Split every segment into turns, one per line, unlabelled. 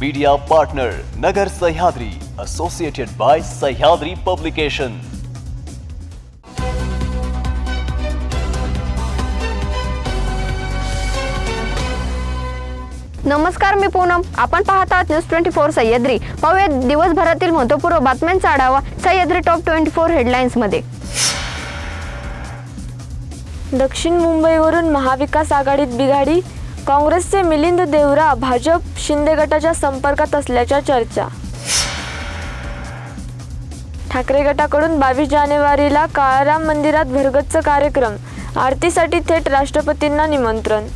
Media partner Nagar Sahyadri associated by Sahyadri publication
नमस्कार मी पूनम. आपण पाहत आहात न्यूज ट्वेंटी फोर सह्याद्री. पाहूया दिवसभरातील महत्त्वपूर्ण बातम्यांचा आढावा सह्याद्री टॉप ट्वेंटी फोर हेडलाईन्समध्ये.
दक्षिण मुंबईवरून महाविकास आघाडीत बिघाडी काँग्रेसचे मिलिंद देवरा भाजप शिंदे गटाच्या संपर्कात असल्याच्या चर्चा. ठाकरे गटाकडून बावीस जानेवारीला काळाराम मंदिरात भरगच्च कार्यक्रम. आरतीसाठी थेट राष्ट्रपतींना निमंत्रण.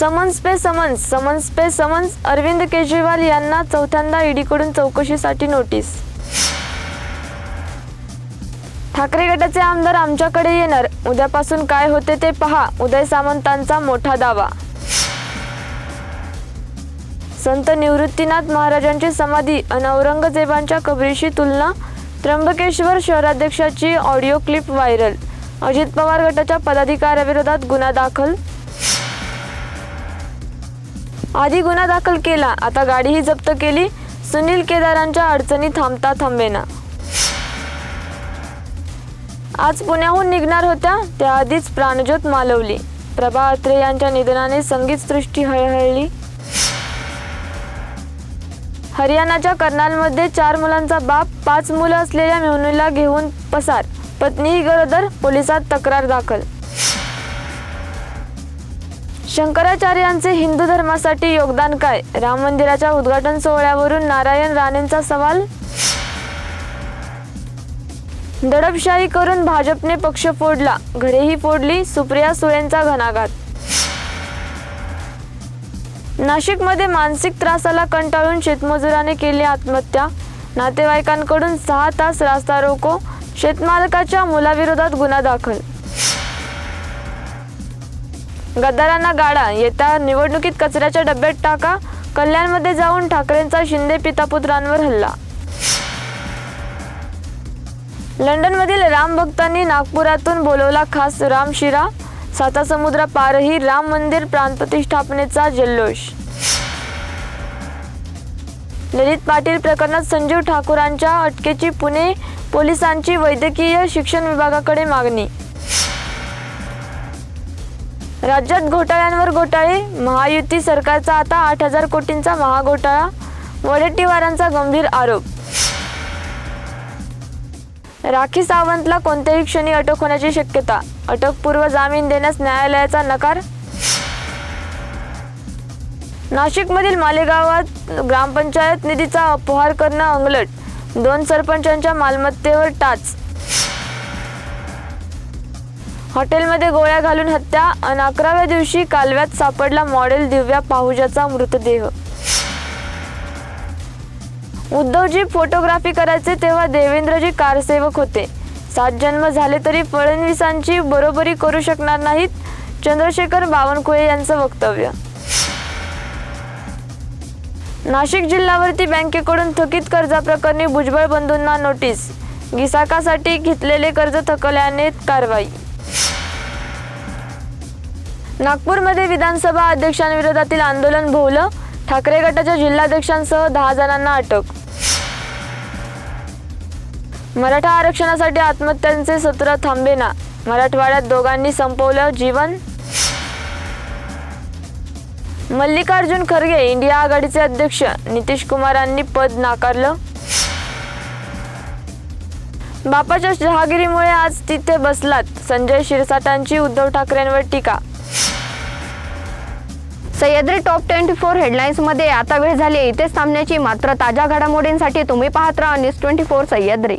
समन्स पे समन्स समन्स पे समन्स अरविंद केजरीवाल यांना चौथ्यांदा ईडीकडून चौकशीसाठी नोटीस. ठाकरे गटाचे आमदार आमच्याकडे येणार. उद्यापासून काय होते ते पहा. उदय सामंतांचा मोठा दावा. संत निवृत्तीनाथ महाराजांची समाधी आणि औरंगजेबांच्या कबरीशी तुलना. Trimbakeshwar शहराध्यक्षाची audio clip viral. Ajit Pawar गटाच्या पदाधिकाऱ्याविरोधात गुन्हा दाखल. आधी गुन्हा दाखल केला. आता गाडीही जप्त केली. सुनील केदारांच्या अडचणी थांबता थांबेना. आज पुण्याहून निघणार होत्या त्याआधीच प्राणज्योत मालवली. प्रभा अत्रे यांच्या निधनाने संगीतसृष्टी हळहळली. हरियाणाच्या कर्नालमध्ये चार मुलांचा बाप पाच मुलं असलेल्या मेहनूला घेऊन पसार. पत्नीही गरोदर पोलिसात तक्रार दाखल. शंकराचार्यांचे हिंदू धर्मासाठी योगदान काय? राम मंदिराच्या उद्घाटन सोहळ्यावरून नारायण राणेंचा सवाल? दडपशाही करून भाजपने पक्ष फोडला. घरेही फोडली सुप्रिया सुळेंचा घणाघात. नाशिकमध्ये मानसिक त्रासाला कंटाळून शेतमजुराने केली आत्महत्या. नातेवाईकांकडून सहा तास रास्ता रोको शेतमालकाच्या मुलाविरोधात गुन्हा दाखल. गद्दारांना गाडा येत्या निवडणुकीत कचऱ्याच्या डब्यात टाका कल्याणमध्ये जाऊन ठाकरेंचा शिंदे पितापुत्रांवर हल्ला. लंडनमधील राम भक्तांनी नागपुरातून बोलवला खास रामशिरा साता समुद्र पारही राम मंदिर प्राणप्रतिष्ठापनेचा जल्लोष. ललित पाटील प्रकरणात संजीव ठाकूरांच्या अटकेची पुणे पोलिसांची वैद्यकीय शिक्षण विभागाकडे मागणी. राज्यात घोटाळ्यांवर घोटाळे महायुती सरकारचा आता आठ हजार कोटींचा महाघोटाळा वडेट्टीवारांचा गंभीर आरोप. राखी सावंतला कोणत्याही क्षणी अटक होण्याची शक्यता. अटकपूर्व जामीन देण्यास न्यायालयाचा नकार? नाशिकमधील मालेगावात ग्रामपंचायत निधीचा अपहार करणं अंगलट. दोन सरपंचांच्या मालमत्तेवर टाच. हॉटेलमध्ये गोळ्या घालून हत्या. अन अकराव्या दिवशी कालव्यात सापडला मॉडेल दिव्या पाहुजाचा मृतदेह. उद्धवजी फोटोग्राफी करायचे तेव्हा देवेंद्रजी कारसेवक होते. सात जन्म झाले तरी फडणवीसांची बरोबरी करू शकणार नाहीत चंद्रशेखर बावनकुळे यांचं वक्तव्य. नाशिक जिल्हावर्ती बँकेकडून थकीत कर्जाप्रकरणी भुजबळ बंधूंना नोटीस गिसाकासाठी घेतलेले कर्ज थकवल्याने कारवाई. नागपूरमध्ये विधानसभा अध्यक्षांविरोधातील आंदोलन भोवलं ठाकरे गटाच्या जिल्हाध्यक्षांसह दहा जणांना अटक. मराठा आरक्षणासाठी आत्महत्यांचे सत्र थांबेना. मराठवाड्यात दोघांनी संपवलं जीवन. मल्लिकार्जुन खरगे इंडिया आघाडीचे अध्यक्ष नितीश कुमारांनी पद नाकारलं. बापाच्या जहागिरीमुळे आज तिथे बसलात. संजय शिरसाटांची उद्धव ठाकरेंवर टीका.
सह्याद्री टॉप ट्वेंटी फोर हेडलाईन्समध्ये आता वेळ झाली इथेच थांबण्याची मात्र ताज्या घडामोडींसाठी तुम्ही पाहत राहा news twenty four Sahyadri.